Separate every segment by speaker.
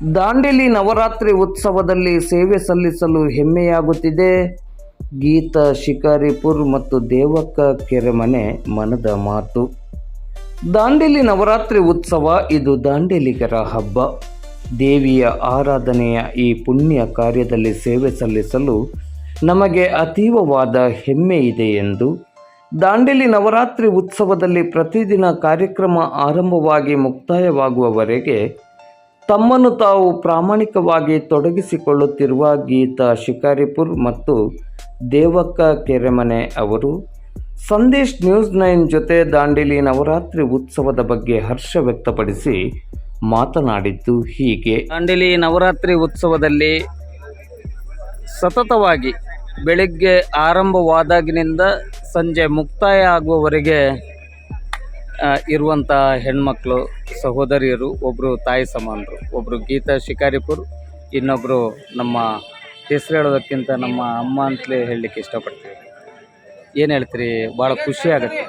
Speaker 1: ದಾಂಡೇಲಿ ನವರಾತ್ರಿ ಉತ್ಸವದಲ್ಲಿ ಸೇವೆ ಸಲ್ಲಿಸಲು ಹೆಮ್ಮೆಯಾಗುತ್ತಿದೆ. ಗೀತ, ಶಿಕಾರಿಪುರ್ ಮತ್ತು ದೇವಕ್ಕ ಕೆರೆಮನೆ ಮನದ ಮಾತು. ದಾಂಡೇಲಿ ನವರಾತ್ರಿ ಉತ್ಸವ ಇದು ದಾಂಡೇಲಿಗರ ಹಬ್ಬ. ದೇವಿಯ ಆರಾಧನೆಯ ಈ ಪುಣ್ಯ ಕಾರ್ಯದಲ್ಲಿ ಸೇವೆ ಸಲ್ಲಿಸಲು ನಮಗೆ ಅತೀವವಾದ ಹೆಮ್ಮೆ ಇದೆ ಎಂದು ದಾಂಡೇಲಿ ನವರಾತ್ರಿ ಉತ್ಸವದಲ್ಲಿ ಪ್ರತಿದಿನ ಕಾರ್ಯಕ್ರಮ ಆರಂಭವಾಗಿ ಮುಕ್ತಾಯವಾಗುವವರೆಗೆ ತಮ್ಮನ್ನು ತಾವು ಪ್ರಾಮಾಣಿಕವಾಗಿ ತೊಡಗಿಸಿಕೊಳ್ಳುತ್ತಿರುವ ಗೀತಾ ಶಿಕಾರಿಪುರ್ ಮತ್ತು ದೇವಕ್ಕ ಕೆರೆಮನೆ ಅವರು ಸಂದೇಶ್ ನ್ಯೂಸ್ ನೈನ್ ಜೊತೆ ದಾಂಡೇಲಿ ನವರಾತ್ರಿ ಉತ್ಸವದ ಬಗ್ಗೆ ಹರ್ಷ ವ್ಯಕ್ತಪಡಿಸಿ ಮಾತನಾಡಿದ್ದು ಹೀಗೆ. ದಾಂಡೇಲಿ ನವರಾತ್ರಿ ಉತ್ಸವದಲ್ಲಿ ಸತತವಾಗಿ ಬೆಳಿಗ್ಗೆ ಆರಂಭವಾದಾಗಿನಿಂದ ಸಂಜೆ ಮುಕ್ತಾಯ ಆಗುವವರೆಗೆ ಇರುವಂಥ ಹೆಣ್ಮಕ್ಳು, ಸಹೋದರಿಯರು ಒಬ್ಬರು ತಾಯಿ ಸಮಾನರು ಒಬ್ಬರು ಗೀತಾ ಶಿಕಾರಿಪುರ್ ಇನ್ನೊಬ್ಬರು ನಮ್ಮ ಹೆಸರು ಹೇಳೋದಕ್ಕಿಂತ ನಮ್ಮ ಅಮ್ಮ ಅಂತಲೇ ಹೇಳಲಿಕ್ಕೆ ಇಷ್ಟಪಡ್ತೀವಿ ಏನು ಹೇಳ್ತೀರಿ? ಭಾಳ ಖುಷಿ ಆಗುತ್ತೆ.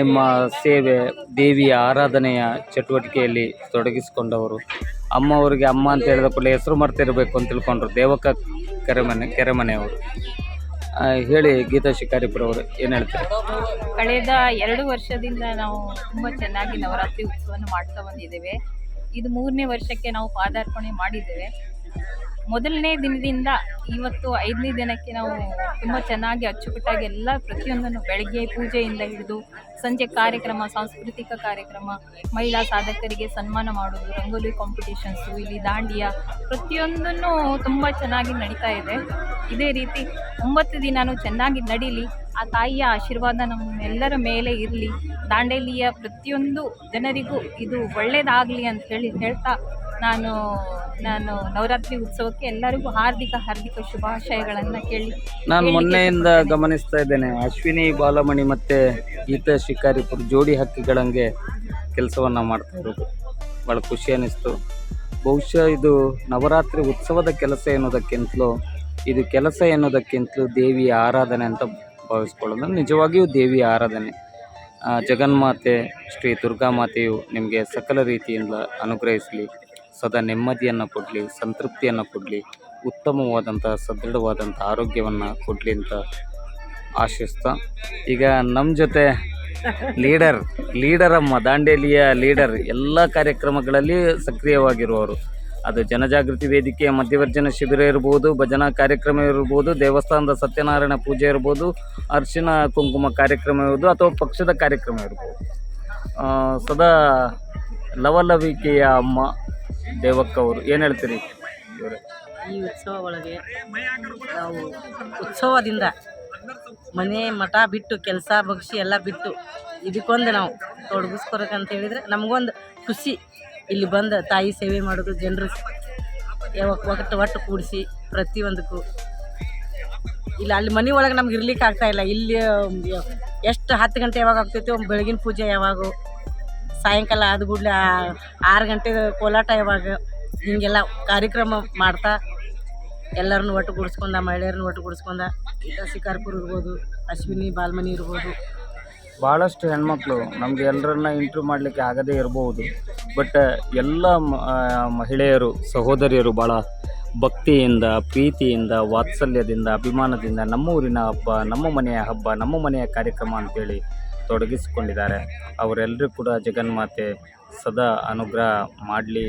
Speaker 1: ನಿಮ್ಮ ಸೇವೆ, ದೇವಿಯ ಆರಾಧನೆಯ ಚಟುವಟಿಕೆಯಲ್ಲಿ ತೊಡಗಿಸಿಕೊಂಡವರು. ಅಮ್ಮ ಅವರಿಗೆ ಅಮ್ಮ ಅಂತ ಹೇಳಿದ ಕೂಡಲೇ ಹೆಸರು ಮಾಡ್ತಿರಬೇಕು ಅಂತ ತಿಳ್ಕೊಂಡ್ರು ದೇವಕ್ಕ ಕೆರೆಮನೆ, ಕೆರೆಮನೆಯವರು. ಹೇಳಿ ಗೀತಾ ಶಿಕಾರಿಪುರ ಅವರು ಏನು ಹೇಳ್ತಾರೆ?
Speaker 2: ಕಳೆದ ಎರಡು ವರ್ಷದಿಂದ ನಾವು ತುಂಬಾ ಚೆನ್ನಾಗಿ ನವರಾತ್ರಿ ಉತ್ಸವವನ್ನು ಮಾಡ್ತಾ ಬಂದಿದ್ದೇವೆ. ಇದು ಮೂರನೇ ವರ್ಷಕ್ಕೆ ನಾವು ಪಾದಾರ್ಪಣೆ ಮಾಡಿದ್ದೇವೆ. ಮೊದಲನೇ ದಿನದಿಂದ ಇವತ್ತು ಐದನೇ ದಿನಕ್ಕೆ ನಾವು ತುಂಬ ಚೆನ್ನಾಗಿ ಅಚ್ಚುಕಟ್ಟಾಗಿ ಎಲ್ಲ ಪ್ರತಿಯೊಂದನ್ನು ಬೆಳಗ್ಗೆ ಪೂಜೆಯಿಂದ ಹಿಡಿದು ಸಂಜೆ ಕಾರ್ಯಕ್ರಮ, ಸಾಂಸ್ಕೃತಿಕ ಕಾರ್ಯಕ್ರಮ, ಮಹಿಳಾ ಸಾಧಕರಿಗೆ ಸನ್ಮಾನ ಮಾಡೋದು ರಂಗೋಲಿ ಕಾಂಪಿಟೇಷನ್ಸು ಇಲ್ಲಿ ದಾಂಡಿಯ ಪ್ರತಿಯೊಂದನ್ನು ತುಂಬ ಚೆನ್ನಾಗಿ ನಡೀತಾ ಇದೆ. ಇದೇ ರೀತಿ ಒಂಬತ್ತು ದಿನಾನು ಚೆನ್ನಾಗಿ ನಡೀಲಿ. ಆ ತಾಯಿಯ ಆಶೀರ್ವಾದ ನಮ್ಮೆಲ್ಲರ ಮೇಲೆ ಇರಲಿ. ದಾಂಡೇಲಿಯ ಪ್ರತಿಯೊಂದು ಜನರಿಗೂ ಇದು ಒಳ್ಳೆಯದಾಗಲಿ ಅಂತ ಹೇಳಿ ಹೇಳ್ತಾ ನಾನು ನಾನು ನವರಾತ್ರಿ ಉತ್ಸವಕ್ಕೆ ಎಲ್ಲರಿಗೂ ಹಾರ್ದಿಕ ಹಾರ್ದಿಕ ಶುಭಾಶಯಗಳನ್ನು ಕೇಳಿ
Speaker 1: ನಾನು ಮೊನ್ನೆಯಿಂದ ಗಮನಿಸ್ತಾ ಇದ್ದೇನೆ. ಅಶ್ವಿನಿ ಬಾಲಮಣಿ ಮತ್ತೆ ಗೀತಾ ಶಿಕಾರಿಪುರ್ ಜೋಡಿ ಹಕ್ಕಿಗಳಂಗೆ ಕೆಲಸವನ್ನ ಮಾಡ್ತಾ ಇರೋದು. ಭಾಳ ಖುಷಿ ಅನ್ನಿಸ್ತು ಬಹುಶಃ ಇದು ನವರಾತ್ರಿ ಉತ್ಸವದ ಕೆಲಸ ಎನ್ನುವುದಕ್ಕಿಂತಲೂ ಇದು ಕೆಲಸ ಎನ್ನುವುದಕ್ಕಿಂತಲೂ ದೇವಿಯ ಆರಾಧನೆ ಅಂತ ಭಾವಿಸ್ಕೊಳ್ಳೋದು. ನಿಜವಾಗಿಯೂ ದೇವಿಯ ಆರಾಧನೆ. ಜಗನ್ಮಾತೆ ಶ್ರೀ ದುರ್ಗಾಮಾತೆಯು ನಿಮಗೆ ಸಕಲ ರೀತಿಯಿಂದ ಅನುಗ್ರಹಿಸಲಿ. ಸದಾ ನೆಮ್ಮದಿಯನ್ನು ಕೊಡಲಿ, ಸಂತೃಪ್ತಿಯನ್ನು ಕೊಡಲಿ ಉತ್ತಮವಾದಂಥ ಸದೃಢವಾದಂಥ ಆರೋಗ್ಯವನ್ನು ಕೊಡಲಿ ಅಂತ ಆಶಿಸ್ತಾ. ಈಗ ನಮ್ಮ ಜೊತೆ ಲೀಡರ್ ಲೀಡರಮ್ಮ ದಾಂಡೇಲಿಯ ಲೀಡರ್ ಎಲ್ಲ ಕಾರ್ಯಕ್ರಮಗಳಲ್ಲಿ ಸಕ್ರಿಯವಾಗಿರುವವರು. ಅದು ಜನಜಾಗೃತಿ ವೇದಿಕೆಯ ಮಧ್ಯವರ್ಜನ ಶಿಬಿರ ಇರ್ಬೋದು, ಭಜನಾ ಕಾರ್ಯಕ್ರಮ ಇರ್ಬೋದು, ದೇವಸ್ಥಾನದ ಸತ್ಯನಾರಾಯಣ ಪೂಜೆ ಇರ್ಬೋದು, ಅರ್ಶಿನ ಕುಂಕುಮ ಕಾರ್ಯಕ್ರಮ ಇರ್ಬೋದು, ಅಥವಾ ಪಕ್ಷದ ಕಾರ್ಯಕ್ರಮ ಇರ್ಬೋದು. ಸದಾ ಲವಲವಿಕೆಯ ಅಮ್ಮ ದೇವಕ್ಕ ಅವರು, ಏನು ಹೇಳ್ತೀರಿ
Speaker 3: ಈ ಉತ್ಸವ ಒಳಗೆ ನಾವು ಉತ್ಸವದಿಂದ ಮನೆ ಮಠ ಬಿಟ್ಟು ಕೆಲಸ ಬಗ್ಸಿ ಎಲ್ಲ ಬಿಟ್ಟು ಇದಕ್ಕೊಂದು ನಾವು ತೊಡಗಿಸ್ಕೊರಕಂತ ಹೇಳಿದರೆ ನಮಗೊಂದು ಖುಷಿ. ಇಲ್ಲಿ ಬಂದು ತಾಯಿ ಸೇವೆ ಮಾಡೋದು, ಜನರು ಯಾವಾಗ ಒಟ್ಟು ಒಟ್ಟು ಕೂಡಿಸಿ ಪ್ರತಿಯೊಂದಕ್ಕೂ. ಇಲ್ಲ, ಅಲ್ಲಿ ಮನೆ ಒಳಗೆ ನಮ್ಗೆ ಇರ್ಲಿಕ್ಕೆ ಆಗ್ತಾ ಇಲ್ಲ. ಇಲ್ಲಿ ಎಷ್ಟು ಹತ್ತು ಗಂಟೆ ಯಾವಾಗ ಆಗ್ತೈತೆ ಬೆಳಗಿನ ಪೂಜೆ ಯಾವಾಗ. ಸಾಯಂಕಾಲ ಆದ ಕೂಡಲೇ ಆರು ಗಂಟೆ ಕೋಲಾಟ ಯಾವಾಗ ಹೀಗೆಲ್ಲ ಕಾರ್ಯಕ್ರಮ ಮಾಡ್ತಾ ಎಲ್ಲರನ್ನು ಒಟ್ಟುಗೂಡಿಸ್ಕೊಂಡ, ಮಹಿಳೆಯರನ್ನು ಒಟ್ಟುಗೂಡಿಸ್ಕೊಂಡ ಶಿಕಾರ್ಪುರ್ ಇರ್ಬೋದು, ಅಶ್ವಿನಿ, ಬಾಲ್ಮನಿ ಇರ್ಬೋದು.
Speaker 1: ಭಾಳಷ್ಟು ಹೆಣ್ಮಕ್ಳು ನಮಗೆ ಎಲ್ಲರನ್ನ ಇಂಟ್ರ್ಯೂ ಮಾಡಲಿಕ್ಕೆ ಆಗದೇ ಇರಬಹುದು ಬಟ್ ಎಲ್ಲ ಮಹಿಳೆಯರು, ಸಹೋದರಿಯರು ಭಾಳ ಭಕ್ತಿಯಿಂದ, ಪ್ರೀತಿಯಿಂದ, ವಾತ್ಸಲ್ಯದಿಂದ, ಅಭಿಮಾನದಿಂದ ನಮ್ಮ ಊರಿನ ಹಬ್ಬ, ನಮ್ಮ ಮನೆಯ ಹಬ್ಬ, ನಮ್ಮ ಮನೆಯ ಕಾರ್ಯಕ್ರಮ ಅಂತೇಳಿ ತೊಡಗಿಸಿಕೊಂಡಿದ್ದಾರೆ. ಅವರೆಲ್ಲರೂ ಕೂಡ ಜಗನ್ಮಾತೆ ಸದಾ ಅನುಗ್ರಹ ಮಾಡಲಿ.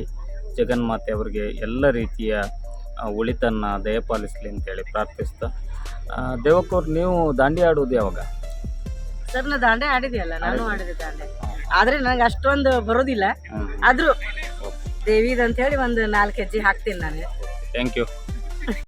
Speaker 1: ಜಗನ್ಮಾತೆ ಅವರಿಗೆ ಎಲ್ಲ ರೀತಿಯ ಉಳಿತನ್ನ ಒಳಿತನ್ನು ದಯಪಾಲಿಸಲಿ ಅಂತೇಳಿ ಪ್ರಾರ್ಥಿಸ್ತಾ. ದೇವಕ್ಕವ್ರು ನೀವು ದಾಂಡಿ ಆಡುವುದು ಯಾವಾಗ?
Speaker 3: ಸರ್ ನಾ ದಾಂಡೆ ಆಡಿದೆಯಲ್ಲ ನಾನು ಆಡಿದೆ ದಾಂಡೆ. ಆದರೆ ನನಗೆ ಅಷ್ಟೊಂದು ಬರೋದಿಲ್ಲ. ಆದರೂ ದೇವಿದು ಅಂತೇಳಿ ಒಂದು ನಾಲ್ಕು ಹೆಜ್ಜೆ ಹಾಕ್ತೀನಿ ನಾನು.
Speaker 1: Thank you.